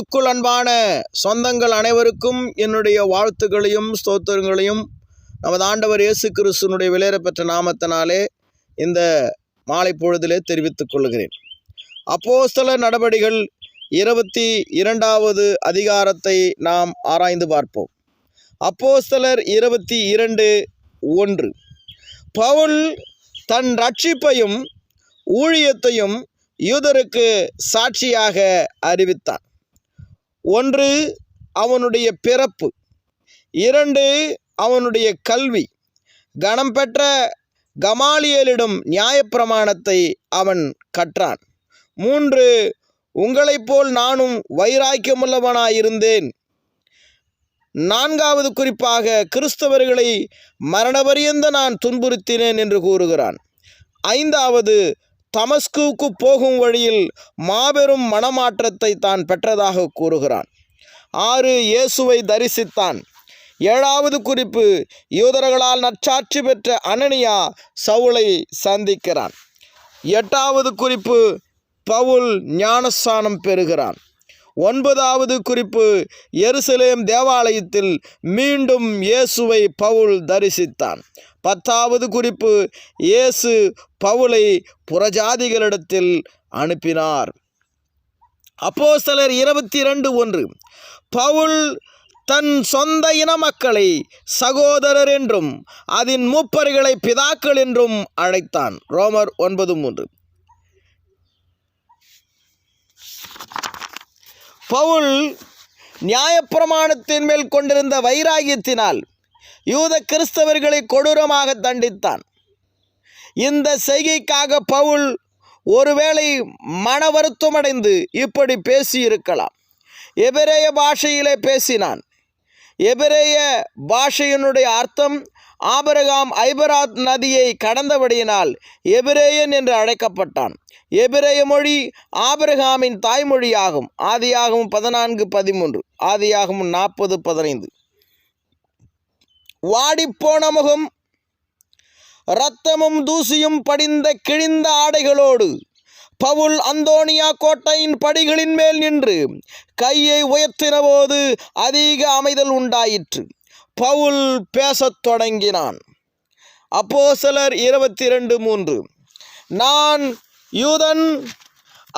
கிறிஸ்துவுக்குள் அன்பான சொந்தங்கள் அனைவருக்கும் என்னுடைய வாழ்த்துக்களையும் ஸ்தோத்திரங்களையும் நமது ஆண்டவர் இயேசு கிறிஸ்துனுடைய விலையேறப்பெற்ற நாமத்தினாலே இந்த மாலை பொழுதிலே தெரிவித்துக் கொள்கிறேன். அப்போஸ்தல நடபடிகள் இருபத்தி இரண்டாவது அதிகாரத்தை நாம் ஆராய்ந்து பார்ப்போம். அப்போஸ்தலர் இருபத்தி இரண்டு ஒன்று. பவுல் தன் ரட்சிப்பையும் ஊழியத்தையும் யூதருக்கு சாட்சியாக அறிவித்தான். ஒன்று அவனுடைய பிறப்பு இரண்டு அவனுடைய கல்வி. கணம் பெற்ற கமாலியலிடம் நியாயப்பிரமாணத்தை அவன் கற்றான். மூன்று உங்களைப் போல் நானும் வைராக்கியமுள்ளவனாயிருந்தேன். நான்காவது குறிப்பாக கிறிஸ்தவர்களை மரணபரியந்த நான் துன்புறுத்தினேன் என்று கூறுகிறான். ஐந்தாவது தமஸ்குவுக்கு போகும் வழியில் மாபெரும் மனமாற்றத்தை தான் பெற்றதாக கூறுகிறான். ஆறு இயேசுவை தரிசித்தான். ஏழாவது குறிப்பு யூதர்களால் நற்சாட்சி பெற்ற அனனியா சவுளை சந்திக்கிறான். எட்டாவது குறிப்பு பவுல் ஞானஸ்தானம் பெறுகிறான். ஒன்பதாவது குறிப்பு எருசலேம் தேவாலயத்தில் மீண்டும் இயேசுவை பவுல் தரிசித்தான். பத்தாவது குறிப்பு இயேசு பவுலை புறஜாதிகளிடத்தில் அனுப்பினார். அப்போ சிலர் இருபத்தி இரண்டு ஒன்று பவுல் தன் சொந்த இன மக்களை சகோதரர் என்றும் அதன் மூப்பர்களை பிதாக்கள் என்றும் அழைத்தான். ரோமர் ஒன்பது மூன்று பவுல் நியாயப்பிரமாணத்தின் மேல் கொண்டிருந்த வைராகியத்தினால் யூத கிறிஸ்தவர்களை கொடூரமாக தண்டித்தான். இந்த செய்கைக்காக பவுல் ஒருவேளை மன வருத்தமடைந்து இப்படி பேசியிருக்கலாம். எபிரேய பாஷையிலே பேசினான். எபிரேய பாஷையினுடைய அர்த்தம் ஆபரகாம் ஐபராத் நதியை கடந்தபடியினால் எபிரேயன் என்று அழைக்கப்பட்டான். எபிரேய மொழி ஆபரகாமின் தாய்மொழியாகும். ஆதியாகவும் பதினான்கு பதிமூன்று. ஆதியாகவும் நாற்பது பதினைந்து. வாடிப்போன முகம் இரத்தமும் தூசியும் படிந்த கிழிந்த ஆடைகளோடு பவுல் அந்தோனியா கோட்டையின் படிகளின் மேல் நின்று கையை உயர்த்தினபோது அதிக அமைதல் உண்டாயிற்று. பவுல் பேசத் தொடங்கினான். அப்போ சிலர் இருபத்தி ரெண்டு மூன்று. நான் யூதன்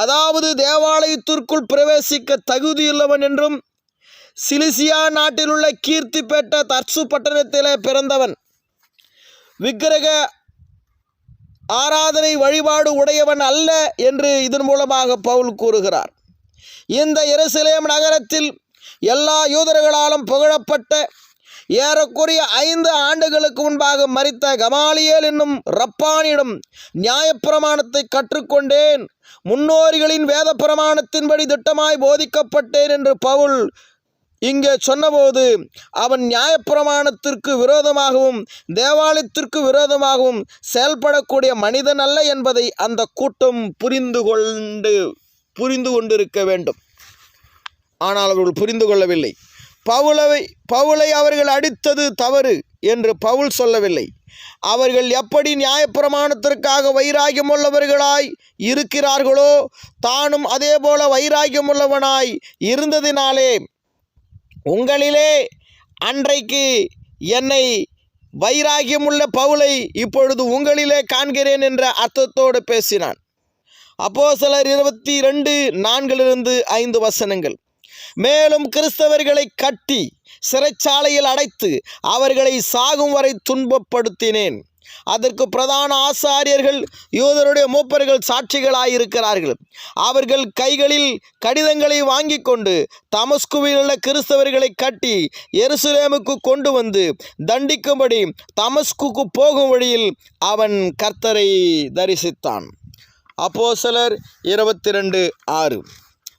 அதாவது தேவாலயத்திற்குள் பிரவேசிக்க தகுதியுள்ளவன் என்றும் சிலிசியா நாட்டிலுள்ள கீர்த்தி பெற்ற தர்சு பட்டணத்திலே பிறந்தவன். விக்கிரக ஆராதனை வழிபாடு உடையவன் அல்ல என்று இதன் மூலமாக பவுல் கூறுகிறார். இந்த எருசலேம் நகரத்தில் எல்லா யூதர்களாலும் புகழப்பட்ட ஏறக்குறைய ஐந்து ஆண்டுகளுக்கு முன்பாக மறித்த கமாலியல் என்னும் ரப்பானிடம் நியாயப்பிரமாணத்தை கற்றுக்கொண்டேன். முன்னோரிகளின் வேத பிரமாணத்தின்படி திட்டமாய் போதிக்கப்பட்டேன் என்று பவுல் இங்கே சொன்னபோது அவன் நியாயப்பிரமாணத்திற்கு விரோதமாகவும் தேவாலயத்திற்கு விரோதமாகவும் செயல்படக்கூடிய மனிதன் அல்ல என்பதை அந்த கூட்டம் புரிந்து கொண்டு புரிந்து கொண்டிருக்க வேண்டும். ஆனால் அவர்கள் புரிந்து கொள்ளவில்லை. பவுலவை பவுலை அவர்கள் அடித்தது தவறு என்று பவுல் சொல்லவில்லை. அவர்கள் எப்படி நியாயப்பிரமாணத்திற்காக வைராகியமுள்ளவர்களாய் இருக்கிறார்களோ தானும் அதே போல வைராகியமுள்ளவனாய் இருந்ததினாலே உங்களிலே அன்றைக்கு என்னை வைராகியமுள்ள பவுலை இப்பொழுது உங்களிலே காண்கிறேன் என்ற அர்த்தத்தோடு பேசினான். அப்போ சிலர் இருபத்தி ரெண்டு நான்கிலிருந்து ஐந்து வசனங்கள். மேலும் கிறிஸ்தவர்களை கட்டி சிறைச்சாலையில் அடைத்து அவர்களை சாகும் வரை துன்பப்படுத்தினேன். அதற்கு பிரதான ஆசாரியர்கள் யூதருடைய மூப்பர்கள் சாட்சிகளாயிருக்கிறார்கள். அவர்கள் கைகளில் கடிதங்களை வாங்கி கொண்டு தமஸ்குவில் உள்ள கிறிஸ்தவர்களை கட்டி எருசலேமுக்கு கொண்டு வந்து தண்டிக்கும்படி தமஸ்குக்கு போகும் வழியில் அவன் கர்த்தரை தரிசித்தான். அப்போ சிலர் இருபத்தி ரெண்டு ஆறு.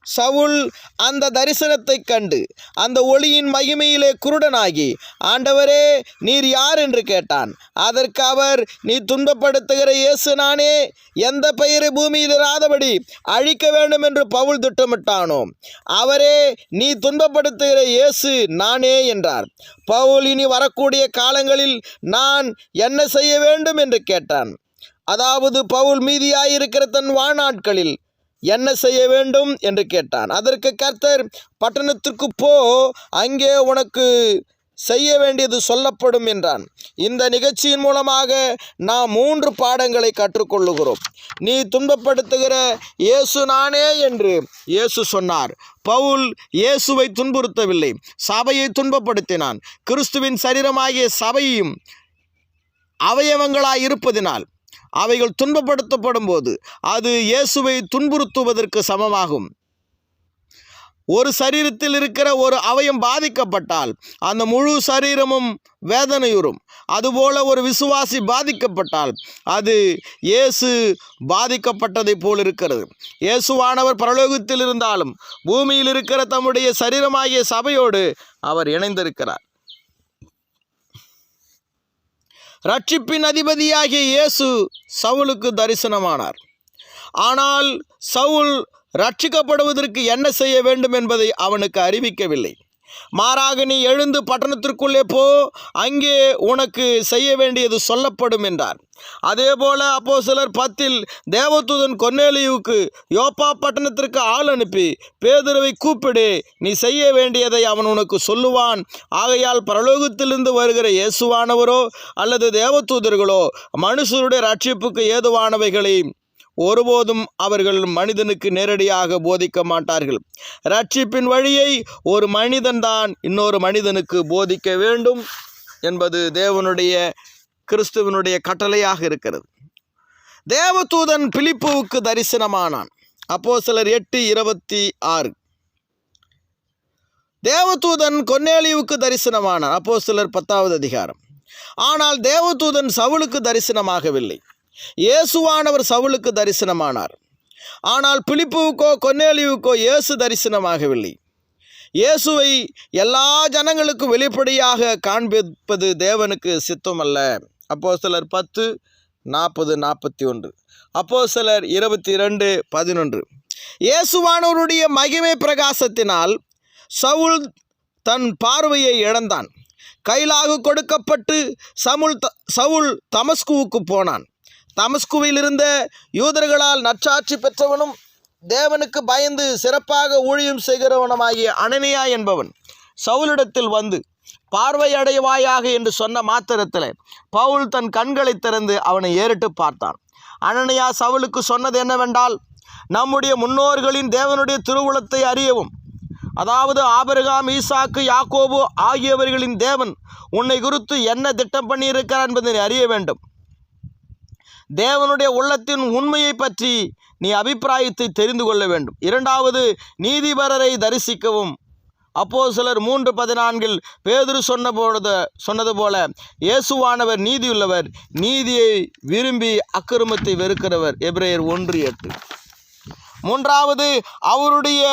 சவுல் அந்த தரிசனத்தைக் கண்டு அந்த ஒளியின் மகிமையிலே குருடனாகி ஆண்டவரே நீர் யார்? என்று கேட்டான். அதற்கு அவர் நீ துன்பப்படுத்துகிற இயேசு நானே. எந்த பெயரை பூமியில் இராதபடி அழிக்க வேண்டும்? என்று பவுல் திட்டமிட்டானோ. அவரே நீ துன்பப்படுத்துகிற இயேசு நானே என்றார். பவுல் இனி வரக்கூடிய காலங்களில் நான் என்ன செய்ய வேண்டும்? என்று கேட்டான். அதாவது பவுல் மீதியாயிருக்கிற தன் வாழ்நாட்களில் என்ன செய்ய வேண்டும்? என்று கேட்டான். அதற்கு கர்த்தர் பட்டணத்திற்கு போ. அங்கே உனக்கு செய்ய வேண்டியது சொல்லப்படும் என்றான். இந்த நிகழ்ச்சியின் மூலமாக நாம் மூன்று பாடங்களை கற்றுக்கொள்ளுகிறோம். நீ துன்பப்படுத்துகிற இயேசு நானே என்று இயேசு சொன்னார். பவுல் இயேசுவை துன்புறுத்தவில்லை. சபையை துன்பப்படுத்தினான். கிறிஸ்துவின் சரீரமாகிய சபையும் அவயவங்களாய் இருப்பதினால் அவைகள் துன்பப்படுத்தப்படும் போது அது இயேசுவை துன்புறுத்துவதற்கு சமமாகும். ஒரு சரீரத்தில் இருக்கிற ஒரு அவயம் பாதிக்கப்பட்டால் அந்த முழு சரீரமும் வேதனையுறும். அதுபோல ஒரு விசுவாசி பாதிக்கப்பட்டால் அது இயேசு பாதிக்கப்பட்டதைப் போல் இருக்கிறது. இயேசுவானவர் பரலோகத்தில் இருந்தாலும் பூமியில் இருக்கிற தம்முடைய சரீரமாகிய சபையோடு அவர் இணைந்திருக்கிறார். ரட்சிப்பின் அதிபதியாகிய இயேசு சவுலுக்கு தரிசனமானார். ஆனால் சவுல் ரட்சிக்கப்படுவதற்கு என்ன செய்ய வேண்டும் என்பதை அவனுக்கு அறிவிக்கவில்லை. மாறாக நீ எழுந்து பட்டணத்திற்குள்ளே போ அங்கே உனக்கு செய்ய வேண்டியது சொல்லப்படும் என்றார். அதேபோல அப்போ சிலர் பத்தில் தேவதூதன் கொன்னேலியுக்கு யோப்பா பட்டணத்திற்கு ஆள் அனுப்பி பேதுருவை கூப்பிடு நீ செய்ய வேண்டியதை அவன் உனக்கு சொல்லுவான். ஆகையால் பரலோகத்திலிருந்து வருகிற இயேசுவானவரோ அல்லது தேவதூதர்களோ மனுஷருடைய ரட்சிப்புக்கு ஏதுவானவைகளை ஒருபோதும் அவர்கள் மனிதனுக்கு நேரடியாக போதிக்க மாட்டார்கள். ரட்சிப்பின் வழியை ஒரு மனிதன்தான் இன்னொரு மனிதனுக்கு போதிக்க வேண்டும் என்பது தேவனுடைய கிறிஸ்துவனுடைய கட்டளையாக இருக்கிறது. தேவதூதன் பிலிப்புவுக்கு தரிசனமானான். அப்போ சிலர் எட்டு இருபத்தி ஆறு. தேவதூதன் கொன்னேலியுவுக்கு தரிசனமானான். அப்போ சிலர் பத்தாவது அதிகாரம். ஆனால் தேவதூதன் சவுளுக்கு தரிசனமாகவில்லை. இயேசுவானவர் சவுலுக்கு தரிசனமானார். ஆனால் பிலிப்புவுக்கோ கொன்னேலிவுக்கோ இயேசு தரிசனமாகவில்லை. இயேசுவை எல்லா ஜனங்களுக்கும் வெளிப்படையாக காண்பிப்பது தேவனுக்கு சித்தமல்ல. அப்போ சிலர் பத்து நாற்பது நாற்பத்தி ஒன்று அப்போ சிலர் இருபத்தி ரெண்டு பதினொன்று. இயேசுவானவருடைய மகிமை பிரகாசத்தினால் சவுல் தன் பார்வையை இழந்தான். கைலாகு கொடுக்கப்பட்டு சமுல் த சவுல் தமஸ்குவுக்கு போனான். தமஸ்குவில் இருந்த யூதர்களால் நற்சாட்சி பெற்றவனும் தேவனுக்கு பயந்து சிறப்பாக ஊழியம் செய்கிறவனுமாகிய அனனியா என்பவன் சவுலிடத்தில் வந்து பார்வையடைவாயாக என்று சொன்ன மாத்திரத்தில் பவுல் தன் கண்களை திறந்து அவனை ஏறிட்டு பார்த்தான். அனனியா சவுலுக்கு சொன்னது என்னவென்றால் நம்முடைய முன்னோர்களின் தேவனுடைய திருவுளத்தை அறியவும். அதாவது ஆபிரகாம் ஈசாக்கு யாக்கோபு ஆகியவர்களின் தேவன் உன்னை குறித்து என்ன திட்டம் பண்ணியிருக்கிறார் என்பதை அறிய வேண்டும். தேவனுடைய உள்ளத்தின் உண்மையை பற்றி நீ அபிப்பிராயத்தை தெரிந்து கொள்ள வேண்டும். இரண்டாவது நீதிபரரை தரிசிக்கவும். அப்போ சிலர் மூன்று பதினான்கில் பேதுரு சொன்ன பொழுது சொன்னது போல இயேசுவானவர் நீதியுள்ளவர் நீதியை விரும்பி அக்கிரமத்தை வெறுக்கிறவர். எப்ரேயர் ஒன்று எட்டு. மூன்றாவது அவருடைய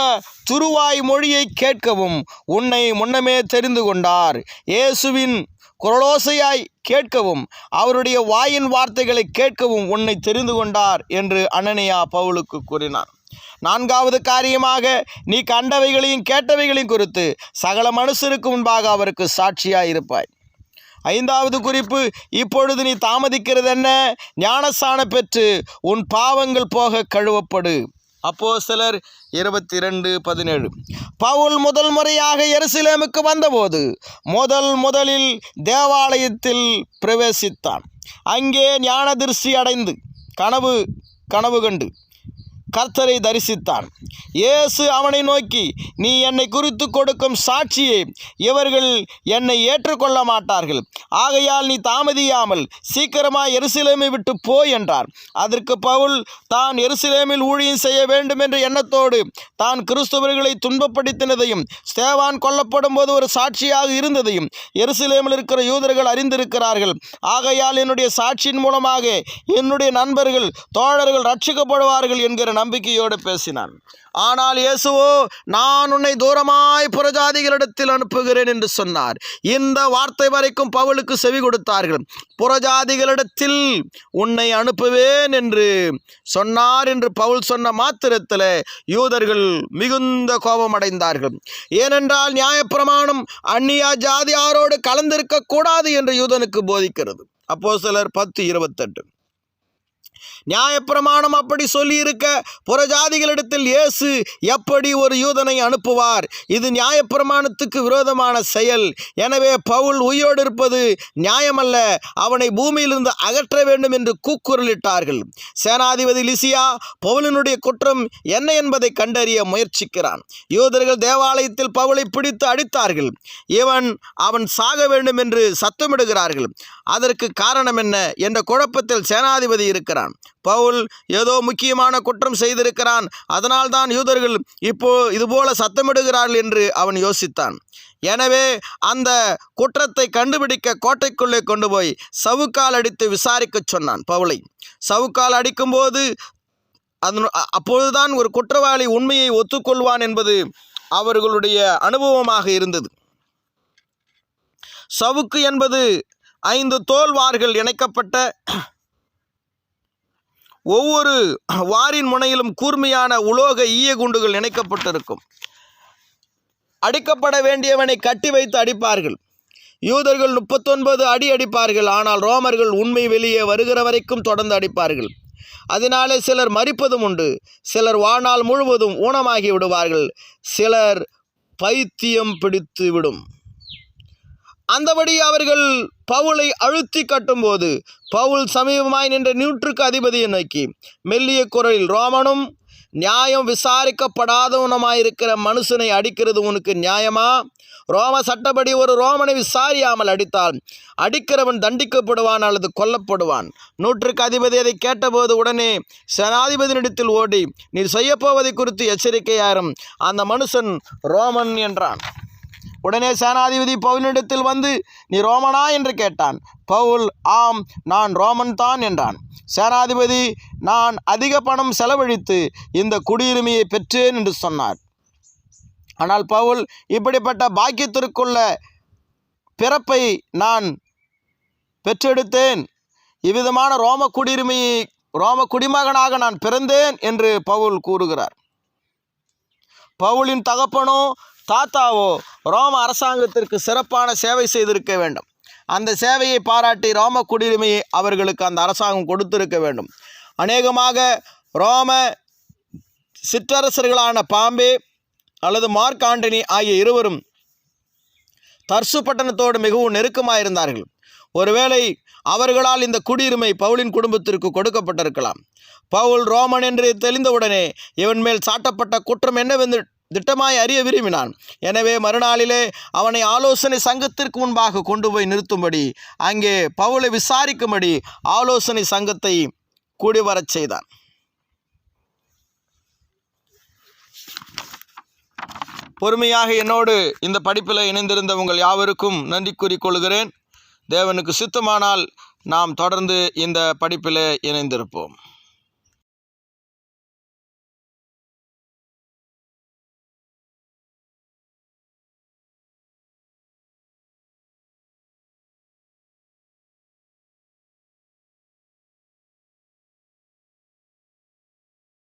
துருவாய் மொழியை கேட்கவும் உன்னை முன்னமே தெரிந்து கொண்டார். இயேசுவின் குரலோசையாய் கேட்கவும் அவருடைய வாயின் வார்த்தைகளை கேட்கவும் உன்னை தெரிந்து கொண்டார் என்று அனனியா பவுலுக்கு கூறினார் நான்காவது காரியமாக நீ கண்டவைகளையும் கேட்டவைகளையும் குறித்து சகல மனுஷருக்கு முன்பாக அவருக்கு சாட்சியாக இருப்பாய் ஐந்தாவது குறிப்பு இப்பொழுது நீ தாமதிக்கிறது என்ன ஞானஸ்தான பெற்று உன் பாவங்கள் போக கழுவப்படு. அப்போ சிலர் இருபத்தி ரெண்டு பதினேழு. பவுல் முதல் முறையாக எருசலேமுக்கு வந்தபோது முதல் முதலில் தேவாலயத்தில் பிரவேசித்தான். அங்கே ஞானதிர்ஷ்டி அடைந்து கனவு கனவு கண்டு கர்த்தரை தரிசித்தான். இயேசு அவனை நோக்கி நீ என்னை குறித்து கொடுக்கும் சாட்சியை இவர்கள் என்னை ஏற்றுக்கொள்ள மாட்டார்கள். ஆகையால் நீ தாமதியாமல் சீக்கிரமாக எருசலேமை விட்டு போ என்றார். அதற்கு பவுல் தான் எருசலேமில் ஊழியம் செய்ய வேண்டும் என்ற எண்ணத்தோடு தான் கிறிஸ்தவர்களை துன்பப்படுத்தினதையும் ஸ்தேவான் கொல்லப்படும் போது ஒரு சாட்சியாக இருந்ததையும் எருசலேமில் இருக்கிற யூதர்கள் அறிந்திருக்கிறார்கள். ஆகையால் என்னுடைய சாட்சியின் மூலமாக என்னுடைய நண்பர்கள் தோழர்கள் ரட்சிக்கப்படுவார்கள் என்கிற நம்பிக்கையோடு பேசினான். ஆனால் இயேசுவோ நான் உன்னை தூரமாய் புறஜாதிகளிடத்தில் அனுப்புகிறேன் என்று சொன்னார். இந்த வார்த்தை வரைக்கும் பவுலுக்கு செவி கொடுத்தார்கள். புறஜாதிகளிடத்தில் உன்னை அனுப்புவேன் என்று சொன்னார் என்று பவுல் சொன்ன மாத்திரத்தில் யூதர்கள் மிகுந்த கோபமடைந்தார்கள். ஏனென்றால் நியாயப்பிரமாணம் அந்நியா ஜாதியாரோடு கலந்திருக்கக்கூடாது என்று யூதனுக்கு போதிக்கிறது. அப்போ சிலர் பத்து இருபத்தெட்டு. நியாயப்பிரமாணம் அப்படி சொல்லியிருக்க. புறஜாதிகளிடத்தில் இயேசு எப்படி ஒரு யூதனை அனுப்புவார்? இது நியாயப்பிரமாணத்துக்கு விரோதமான செயல். எனவே பவுல் உயிரோடு இருப்பது நியாயமல்ல. அவனை பூமியிலிருந்து அகற்ற வேண்டும் என்று கூக்குரலிட்டார்கள். சேனாதிபதி லிசியா பவுலினுடைய குற்றம் என்ன என்பதை கண்டறிய முயற்சிக்கிறான். யூதர்கள் தேவாலயத்தில் பவுலை பிடித்து அடித்தார்கள். இவன் அவன் சாக வேண்டும் என்று சத்தமிடுகிறார்கள். அதற்கு காரணம் என்ன? என்ற குழப்பத்தில் சேனாதிபதி இருக்கிறான். பவுல் ஏதோ முக்கியமான குற்றம் செய்திருக்கிறான். அதனால்தான் யூதர்கள் இப்போ இதுபோல சத்தமிடுகிறார்கள் என்று அவன் யோசித்தான். எனவே அந்த குற்றத்தை கண்டுபிடிக்க கோட்டைக்குள்ளே கொண்டு போய் சவுக்கால் அடித்து விசாரிக்கச் சொன்னான் பவுலை. சவுக்கால் அடிக்கும்போது அதன் அப்பொழுதுதான் ஒரு குற்றவாளி உண்மையை ஒத்துக்கொள்வான் என்பது அவர்களுடைய அனுபவமாக இருந்தது. சவுக்கு என்பது ஐந்து தோல்வார்கள் இணைக்கப்பட்ட ஒவ்வொரு வாரின் முனையிலும் கூர்மையான உலோக ஈய குண்டுகள் இணைக்கப்பட்டிருக்கும். அடிக்கப்பட வேண்டியவனை கட்டி வைத்து அடிப்பார்கள். யூதர்கள் முப்பத்தொன்பது அடி அடிப்பார்கள். ஆனால் ரோமர்கள் உண்மை வெளியே வருகிற வரைக்கும் தொடர்ந்து அடிப்பார்கள். அதனாலே சிலர் மறிப்பதும் உண்டு. சிலர் வாழ்நாள் முழுவதும் ஊனமாகி விடுவார்கள். சிலர் பைத்தியம் பிடித்து விடும். அந்தபடி அவர்கள் பவுலை அழுத்தி கட்டும்போது பவுல் சமீபமாய் நின்ற நூற்றுக்கு அதிபதியை நோக்கி மெல்லிய குரலில் ரோமனும் நியாயம் விசாரிக்கப்படாதவனமாயிருக்கிற மனுஷனை அடிக்கிறது உனக்கு நியாயமா? ரோம சட்டப்படி ஒரு ரோமனை விசாரியாமல் அடித்தால் அடிக்கிறவன் தண்டிக்கப்படுவான் அல்லது கொல்லப்படுவான்? நூற்றுக்கு அதிபதி அதை கேட்டபோது உடனே சேனாதிபதியினிடத்தில் ஓடி நீ செய்யப்போவதை குறித்து எச்சரிக்கையாயிரும் அந்த மனுஷன் ரோமன் என்றான். உடனே சேனாதிபதி பவுலினிடத்தில் வந்து நீ ரோமனா? என்று கேட்டான். பவுல் ஆம் நான் ரோமன் தான் என்றான். சேனாதிபதி நான் அதிக பணம் செலவழித்து இந்த குடியுரிமையை பெற்றேன் என்று சொன்னார். ஆனால் பவுல் இப்படிப்பட்ட பாக்கியத்திற்குள்ள பிறப்பை நான் பெற்றெடுத்தேன். இவ்விதமான ரோம குடியுரிமையை ரோம குடிமகனாக நான் பிறந்தேன் என்று பவுல் கூறுகிறார். பவுலின் தகப்பனோ தாத்தாவோ ரோம அரசாங்கத்திற்கு சிறப்பான சேவை செய்திருக்க வேண்டும். அந்த சேவையை பாராட்டி ரோம குடியுரிமையை அவர்களுக்கு அந்த அரசாங்கம் கொடுத்திருக்க வேண்டும். அநேகமாக ரோம சிற்றரசர்களான பாம்பே அல்லது மார்க் ஆண்டனி ஆகிய இருவரும் தர்சு பட்டணத்தோடு மிகவும் நெருக்கமாக இருந்தார்கள் ஒருவேளை அவர்களால் இந்த குடியுரிமை பவுலின் குடும்பத்திற்கு கொடுக்கப்பட்டிருக்கலாம். பவுல் ரோமன் என்று தெளிந்தவுடனே இவன் மேல் சாட்டப்பட்ட குற்றம் என்னவென்று திட்டமாய் அறிய விரும்பினான். எனவே மறுநாளிலே அவனை ஆலோசனை சங்கத்திற்கு முன்பாக கொண்டு போய் நிறுத்தும்படி அங்கே பவுலை விசாரிக்கும்படி ஆலோசனை சங்கத்தை கூடி வரச் செய்தான். பொறுமையாக என்னோடு இந்த படிப்பில் இணைந்திருந்த உங்கள் யாவருக்கும் நன்றி கூறிக்கொள்கிறேன் தேவனுக்கு சித்தமானால் நாம் தொடர்ந்து இந்த படிப்பில் இணைந்திருப்போம்.